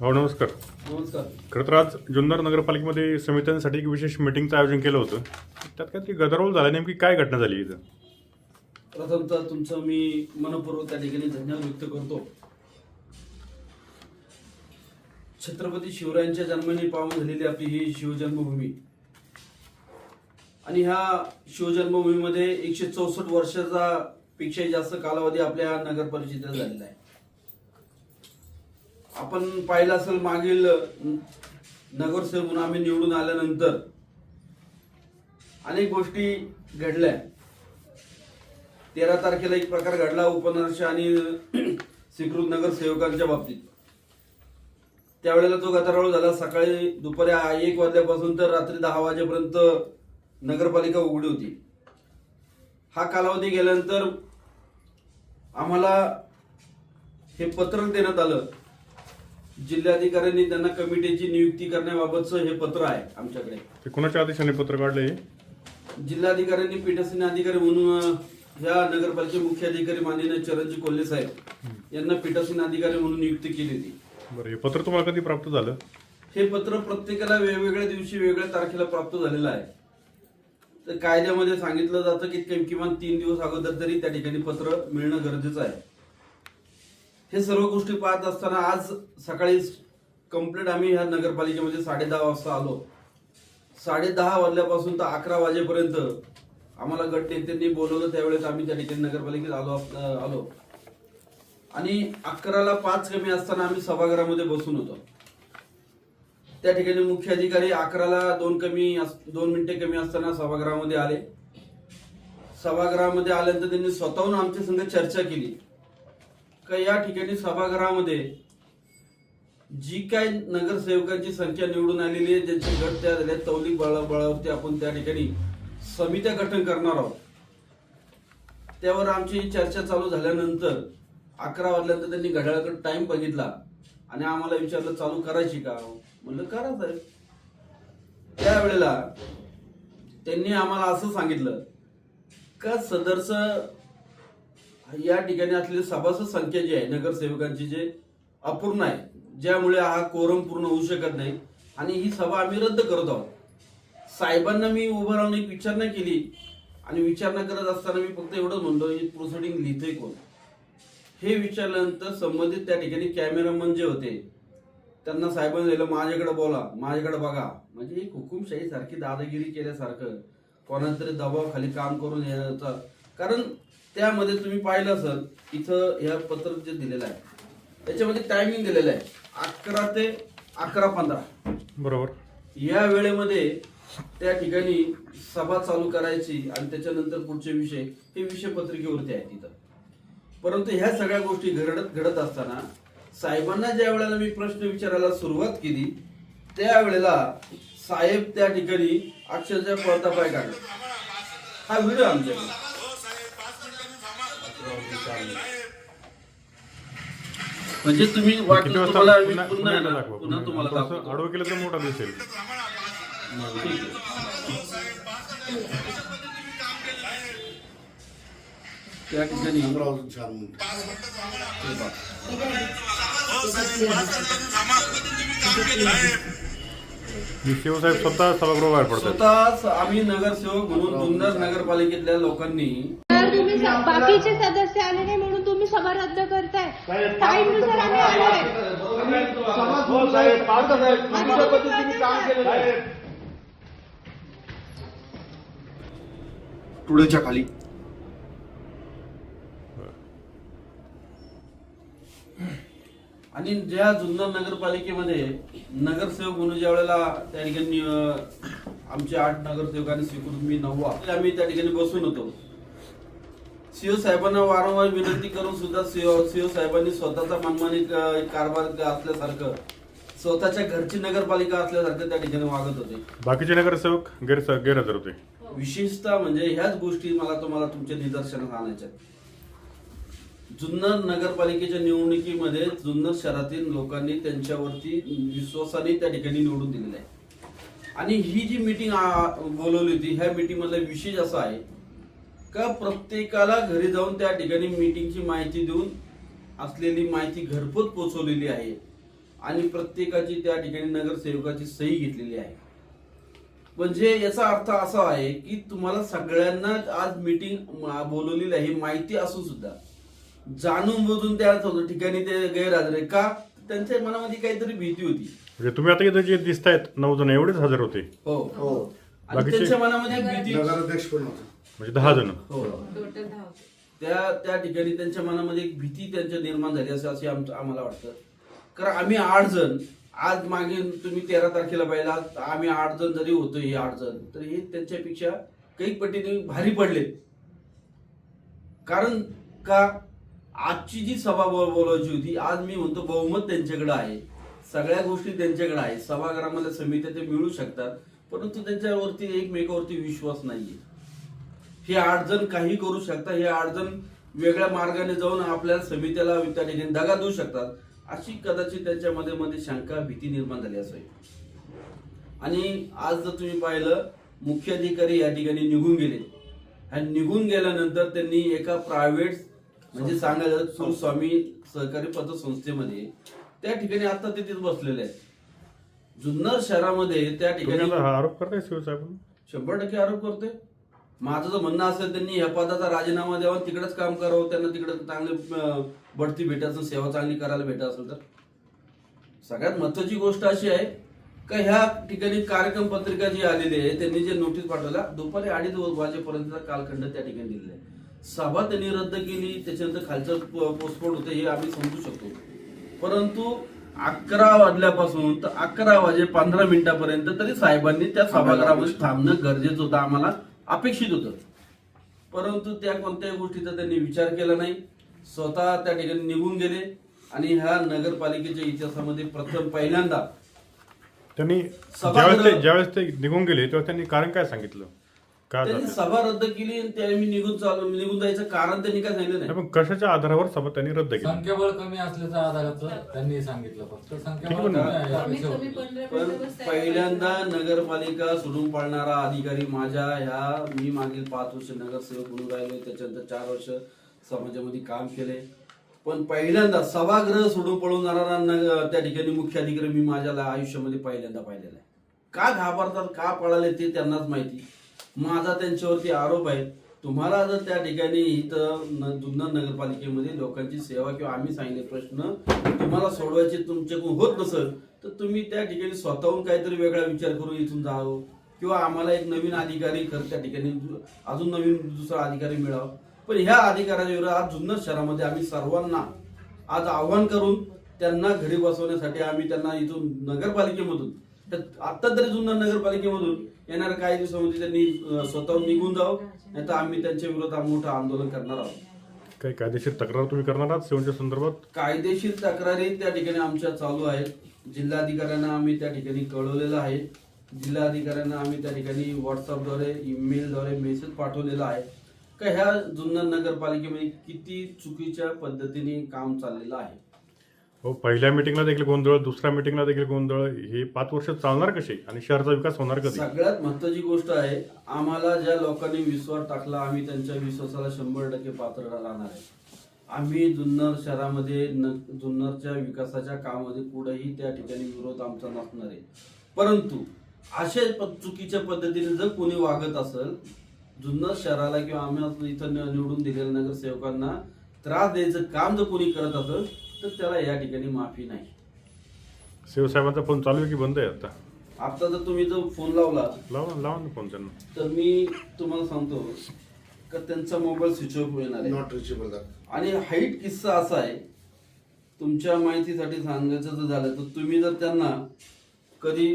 हो नमस्कार. नमस्कार. खरं तर आज जुन्नर नगरपालिकेमध्ये समित्यांसाठी एक विशेष मिटिंगचं आयोजन केलं होतं. त्यात काहीतरी गदारोळ झाला. नेमकी काय घटना झाली इथं? प्रथमतः तुमचं मी मनपूर्वक त्या ठिकाणी धन्यवाद व्यक्त करतो. छत्रपती शिवरायांच्या जन्माने पावन झालेली आपली ही शिवजन्मभूमी. आणि ह्या शिवजन्मभूमीमध्ये एकशे चौसष्ट वर्षाचा पेक्षाही जास्त कालावधी आपल्या नगर परिषदेत झालेला आहे. आपण पाहिलं असेल मागील नगरसेवक म्हणून आम्ही निवडून आल्यानंतर अनेक गोष्टी घडल्या. तेरा तारखेला एक प्रकार घडला उपनर्ष आणि स्वीकृत नगरसेवकांच्या बाबतीत. त्यावेळेला तो गदारोळ झाला. सकाळी दुपारी एक वाजल्यापासून तर रात्री दहा वाजेपर्यंत नगरपालिका उघडी होती. हा कालावधी गेल्यानंतर आम्हाला हे पत्र देण्यात आलं. जिल्हाधिकाऱ्यांनी त्यांना कमिटीची नियुक्ती करण्याबाबतचं हे पत्र आहे आमच्याकडे. ते कुणाच्या आदेशाने पत्र काढले जिल्हाधिकाऱ्यांनी पीठासीन अधिकारी म्हणून ह्या नगरपालिके मुख्य अधिकारी माननीय चरणजी कोल्हे साहेब यांना पीठासीन अधिकारी म्हणून नियुक्ती केली होती. बरं हे पत्र तुम्हाला कधी प्राप्त झालं? हे पत्र प्रत्येकाला वेगवेगळ्या दिवशी वेगळ्या तारखेला प्राप्त झालेलं आहे. तर कायद्यामध्ये सांगितलं जातं की कि- किमान तीन दिवस अगोदर तरी त्या ठिकाणी पत्र मिळणं गरजेचं आहे. हे सर्व गोष्टी पाहत असताना आज सकाळी कंप्लीट आम्ही ह्या नगरपालिकेमध्ये साडे दहा वाजता आलो. साडे दहा वाजल्यापासून तर अकरा वाजेपर्यंत आम्हाला गट नेत्यांनी बोलवलं. त्यावेळेस आम्ही त्या ठिकाणी नगरपालिकेत आलो अस- आलो. आणि अकराला पाच कमी असताना आम्ही सभागृहामध्ये बसून होतो. त्या ठिकाणी मुख्य अधिकारी अकराला दोन कमी अस- दोन मिनिटे कमी असताना सभागृहामध्ये आले. सभागृहामध्ये आल्यानंतर त्यांनी स्वतःहून आमच्या संघ चर्चा केली. का या ठिकाणी सभागृहामध्ये जी काय नगरसेवकांची संख्या निवडून आलेली आहे ज्यांचे गट तयार झाले तौलिक बळा बळावरती आपण त्या ठिकाणी समित्या गठन करणार आहोत. त्यावर आमची चर्चा चालू झाल्यानंतर अकरा वाजल्यानंतर त्यांनी घड्याळाकडे टाइम बघितला आणि आम्हाला विचारलं चालू करायची का? म्हणलं करा साहेब. त्यावेळेला त्यांनी आम्हाला असं सांगितलं का सदरचं या ठिकाणी असलेली सभासद संख्या जी आहे नगरसेवकांची जे अपूर्ण आहे ज्यामुळे हा कोरम पूर्ण होऊ शकत नाही. आणि ही सभा आम्ही रद्द करत आहोत. साहेबांना मी उभं राहून एक विचारणा केली. आणि विचारणा करत असताना मी फक्त एवढं म्हणलो ही प्रोसिडिंग लिहितोय कोण? हे विचारल्यानंतर संबंधित त्या ठिकाणी कॅमेरामन जे होते त्यांना साहेबांनी दिलं माझ्याकडे बोला माझ्याकडे बघा. म्हणजे एक हुकुमशाही सारखी दादागिरी केल्यासारखं. कोणातरी दबावाखाली काम करून यायचा कारण त्यामध्ये तुम्ही पाहिलं असेल इथं ह्या पत्र जे दिलेलं आहे त्याच्यामध्ये टायमिंग दिलेलं आहे. अकरा ते अकरा पंधरा. बरोबर. या वेळेमध्ये त्या ठिकाणी सभा चालू करायची आणि त्याच्यानंतर पुढचे विषय हे विषय पत्रिकेवरती आहेत तिथं. परंतु ह्या सगळ्या गोष्टी घडत घडत असताना साहेबांना ज्या वेळेला मी प्रश्न विचारायला सुरुवात केली त्यावेळेला साहेब त्या ठिकाणी अक्षरशः पळता पाय काढला. हा व्हिडिओ आमच्याकडे. म्हणजे तुम्ही वाटलं तुम्हाला मी पुन्हा पुन्हा पुन्हा एकदा आहे ना, दाखवा पुन्हा तुम्हाला दाखवतो. आडवं केलं तर मोठा दिसेल ठीक आहे. त्या ठिकाणी अमरावती चार मिनिट हे बघा. मी शिवसाहेब स्वतः सभागृह बाहेर पडतात स्वतः आम्ही नगरसेवक म्हणून जुन्नर नगरपालिकेतल्या लोकांनी तर तुम्ही स- बाकीचे सदस्य आले नाही म्हणून तुम्ही सभा रद्द करताय टाईमनुसार आम्ही आलोय टुडेच्या खाली. आणि ज्या जुन्नर नगरपालिकेमध्ये नगरसेवक म्हणून ज्या वेळेला त्या ठिकाणी अं, आमचे आठ नगरसेवकांनी स्वीकृत मी नववा आम्ही त्या ठिकाणी बसून होतो. सीओ साहेबांना वारंवार विनंती करून सुद्धा सीओ सीओ साहेबांनी स्वतःचा मनमानी कारभार असल्यासारखं स्वतःच्या घरची नगरपालिका असल्यासारखं त्या ठिकाणी वागत होते. बाकीचे नगरसेवक गैर गैरहजर होते. विशेषतः म्हणजे ह्याच गोष्टी मला तुम्हाला तुमच्या निदर्शनास आणायच्या. जुन्नर नगरपालिकेच्या निवडणुकीमध्ये जुन्नर शहरातील लोकांनी त्यांच्यावरती विश्वासाने त्या ठिकाणी निवडून दिलेलं आहे. आणि ही जी मीटिंग बोलवली होती ह्या मीटिंग मधला विशेष असा आहे का प्रत्येकाला घरी जाऊन त्या ठिकाणी मीटिंगची माहिती देऊन असलेली माहिती घरपोच पोचवलेली आहे. आणि प्रत्येकाची त्या ठिकाणी नगरसेवकाची सही घेतलेली आहे. म्हणजे याचा अर्थ असा आहे की तुम्हाला सगळ्यांना आज मीटिंग बोलवलेली आहे माहिती असून सुद्धा. जाणून बुजून त्या ठिकाणी ते गैरहजर आहे. का? त्यांच्या मनामध्ये काहीतरी भीती होती. म्हणजे तुम्ही आता इथं जे दिसत आहेत नऊ जण एवढेच हजर होते. हो. हो. आणि? त्यांच्या मनामध्ये एक भीती नगराध्यक्ष पण होता. म्हणजे दहा जण. हो. त्या त्या ठिकाणी त्यांच्या मनामध्ये एक भीती त्यांच्या निर्माण झाली असं असे आमचं आम्हाला वाटतं. कारण आम्ही आठ जण. आज मागे तुम्ही तेरा तारखेला पाहिला आम्ही आठ जण जरी होतो हे आठ जण तर हे त्यांच्यापेक्षा काही पटीने भारी पडले कारण का? आजची जी सभा बोल- बोलवायची होती आज मी म्हणतो बहुमत त्यांच्याकडे आहे. सगळ्या गोष्टी त्यांच्याकडे आहे. सभागृहामध्ये समित्या ते मिळू शकतात परंतु त्यांच्यावरती एकमेकावरती विश्वास नाहीये. हे आठ जण काही करू शकतात हे आठ जण वेगळ्या मार्गाने जाऊन आपल्या समित्याला त्या ठिकाणी दगा देऊ शकतात. अशी कदाचित त्यांच्यामध्ये मध्ये शंका भीती निर्माण झाली असावी आणि आज जर तुम्ही पाहिलं मुख्य अधिकारी या ठिकाणी निघून गेले. आणि निघून गेल्यानंतर त्यांनी एका प्रायव्हेट म्हणजे सांगायचं तर स्वामी सहकारी पतसंस्थेमध्ये. त्या ठिकाणी आता ते तिथे बसलेले आहेत. जुन्नर शहरामध्ये त्या ठिकाणी आरोप करताय शिवसाहेब शंभर टक्के आरोप करतोय. माझं जर म्हणणं असेल त्यांनी ह्या पदाचा राजीनामा द्यावा आणि तिकडेच काम करावं त्यांना तिकडे चांगले बढती भेटायचं सेवा चांगली करायला भेटत असेल तर. सगळ्यात महत्वाची गोष्ट अशी आहे का ह्या ठिकाणी कार्यक्रम पत्रिका जी आलेली आहे त्यांनी जे नोटीस पाठवल्या दुपारी अडीच वाजेपर्यंतचा कालखंड त्या ठिकाणी दिलेला आहे. सभा त्यांनी रद्द केली त्याच्यानंतर खालचं पोस्टपोन होतं हे आम्ही समजू शकतो. परंतु अकरा वाजल्यापासून तर अकरा वाजे पंधरा मिनिटापर्यंत तरी साहेबांनी त्या सभागृहामध्ये थांबणं गरजेचं होतं आम्हाला. अपेक्षित होतं. परंतु त्या कोणत्याही गोष्टीचा त्यांनी विचार केला नाही. स्वतः त्या ठिकाणी निघून गेले आणि ह्या नगरपालिकेच्या इतिहासामध्ये प्रथम पहिल्यांदा त्यांनी सभागृह- ज्यावेळेस ते निघून गेले तेव्हा त्यांनी कारण काय सांगितलं? त्यांनी? सभा रद्द केली आणि त्यावेळी मी निघून चालू निघून जायचं कारण त्यांनी काय सांगितलं नाही, पण कशाच्या आधारावर सभा त्यांनी रद्द केली संख्याबळ कमी असल्याच्या आधाराचं त्यांनी सांगितलं फक्त संख्याबळ ठीक कमी आहे. आहे या कमीत कमी विषयावरती. पंधरा पण मिनिटं बसताय. पहिल्यांदा नगरपालिका सोडून पाळणारा अधिकारी माझ्या ह्या मी मागील पाच वर्ष नगरसेवक म्हणून राहिलो त्याच्यानंतर चार वर्ष समाजामध्ये काम केले पण पहिल्यांदा सभागृह सोडून पळून जाणारा नग- त्या ठिकाणी मुख्य अधिकारी मी माझ्या ला- आयुष्यामध्ये पहिल्यांदा पाहिलेला आहे का घाबरतात का पळाले ते त्यांनाच माहिती माझा त्यांच्यावरती आरोप आहे. तुम्हाला जर त्या ठिकाणी इथं जुन्नर नगरपालिकेमध्ये लोकांची सेवा किंवा आम्ही सांगितले प्रश्न तुम्हाला सोडवायचे तुमच्याकडून होत नसेल तर तुम्ही त्या ठिकाणी स्वतःहून काहीतरी वेगळा विचार करून इथून जावं. किंवा आम्हाला एक नवीन अधिकारी कर त्या ठिकाणी अजून नवीन दुसरा अधिकारी मिळावा. पण ह्या अधिकाऱ्याच्या विरोधात आज जुन्नर शहरामध्ये आम्ही सर्वांना आज आव्हान करून त्यांना घरी बसवण्यासाठी आम्ही त्यांना इथून नगरपालिकेमधून आत्ता आता तरी जुन्नर नगरपालिकेमधून येणाऱ्या काही दिवसामध्ये त्यांनी स्वतःहून निघून जावं नाही तर आम्ही त्यांच्या विरोधात मोठं आंदोलन करणार आहोत. काही कायदेशीर तक्रार तुम्ही करणार आहात सेवनच्या संदर्भात? कायदेशीर तक्रारी त्या ठिकाणी आमच्या चालू आहेत. जिल्हाधिकाऱ्यांना आम्ही त्या ठिकाणी कळवलेलं आहे. जिल्हाधिकाऱ्यांना आम्ही त्या ठिकाणी व्हॉट्सअपद्वारे ईमेलद्वारे मेसेज पाठवलेला आहे. का ह्या जुन्नर नगरपालिकेमध्ये किती चुकीच्या पद्धतीने काम चाललेलं आहे? हो पहिल्या मिटिंगला देखील गोंधळ दुसऱ्या मिटिंगला देखील गोंधळ हे पाच वर्ष चालणार कसे? आणि शहराचा विकास होणार कधी? सगळ्यात महत्वाची गोष्ट आहे आम्हाला ज्या लोकांनी विश्वास टाकला आम्ही त्यांच्या विश्वासाला शंभर टक्के पात्र राहणार आहे. आम्ही जुन्नर शहरामध्ये न जुन्नरच्या विकासाच्या कामामध्ये कुठेही त्या ठिकाणी विरोध आमचा नसणार आहे. परंतु अशा चुकीच्या पद्धतीने जर कोणी वागत असेल जुन्नर शहराला किंवा आम्ही इथं निवडून दिलेल्या नगरसेवकांना त्रास द्यायचं काम जर कोणी करत असेल तर त्याला या ठिकाणी माफी नाही. शिवसाहेबांचा फोन चालू आहे की बंद आहे आता? आता जर तुम्ही जर फोन लावला लावा ना लावा ना फोन त्यांना. तर मी तुम्हाला सांगतो का त्यांचा मोबाईल स्विच ऑफ येणार आहे. नॉट रिचेबल आणि हाईट किस्सा असा आहे तुमच्या माहितीसाठी सांगायचं जर झालं तर तुम्ही जर त्यांना कधी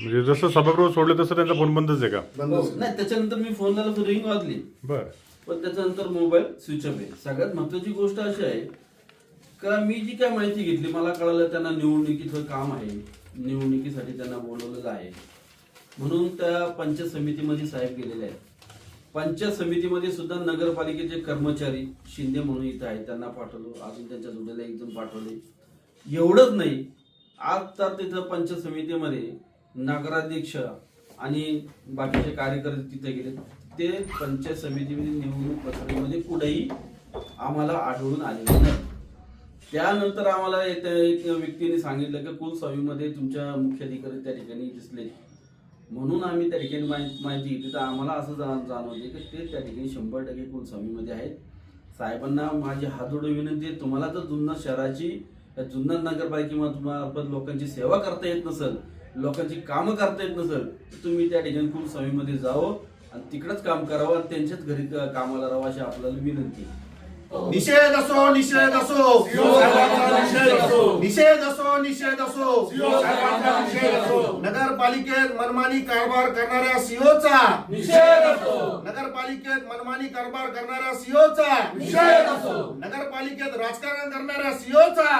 म्हणजे जसं सभागृह सोडले तसं त्यांचा फोन बंदच आहे का? नाही त्याच्यानंतर मी फोन लावला तर रिंग वाजली. बर. पण त्याच्यानंतर मोबाईल स्विच ऑफ आहे. सगळ्यात महत्वाची गोष्ट अशी आहे का मी जी काय माहिती घेतली मला कळालं त्यांना निवडणुकीचं काम आहे. निवडणुकीसाठी त्यांना बोलवलेलं आहे. म्हणून त्या पंचायत समितीमध्ये साहेब गेलेले आहेत. पंचायत समितीमध्ये सुद्धा नगरपालिकेचे कर्मचारी शिंदे म्हणून इथं आहेत. त्यांना पाठवलो. अजून त्यांच्या जोडीला एक जण पाठवले. एवढंच नाही. आज तर तिथं पंचायत समितीमध्ये नगराध्यक्ष आणि बाकीचे कार्यकर्ते तिथे गेले. ते पंचायत समितीमध्ये निवडणूक प्रक्रियेमध्ये कुठेही आम्हाला आढळून आलेले नाही. त्यानंतर आम्हाला एक एक व्यक्तीने सांगितलं की कुलस्वामीमध्ये तुमच्या मुख्याधिकारी त्या ठिकाणी दिसले. म्हणून आम्ही त्या ठिकाणी माहिती माहिती घेतली. तर आम्हाला असं जाण जाणवले की ते त्या ठिकाणी शंभर टक्के कुलस्वामीमध्ये आहेत. साहेबांना माझी हातोडी विनंती आहे तुम्हाला जर जुन्नर शहराची जुन्नर नगरपालिकेमध्ये तुम्हाला लोकांची सेवा करता येत नसेल लोकांची कामं करता येत नसेल तर तुम्ही त्या ठिकाणी कुलस्वामीमध्ये जावं आणि तिकडंच काम करावं आणि त्यांच्याच घरी कामाला राहावं अशी आपल्याला विनंती. निषेध असो निषेध असो. निषेध असो. निषेध असो नगरपालिकेत मनमानी कारभार करणाऱ्या सीओचा. नगरपालिकेत मनमानी कारभार करणाऱ्या सीओचा. नगरपालिकेत राजकारण करणाऱ्या सीओचा.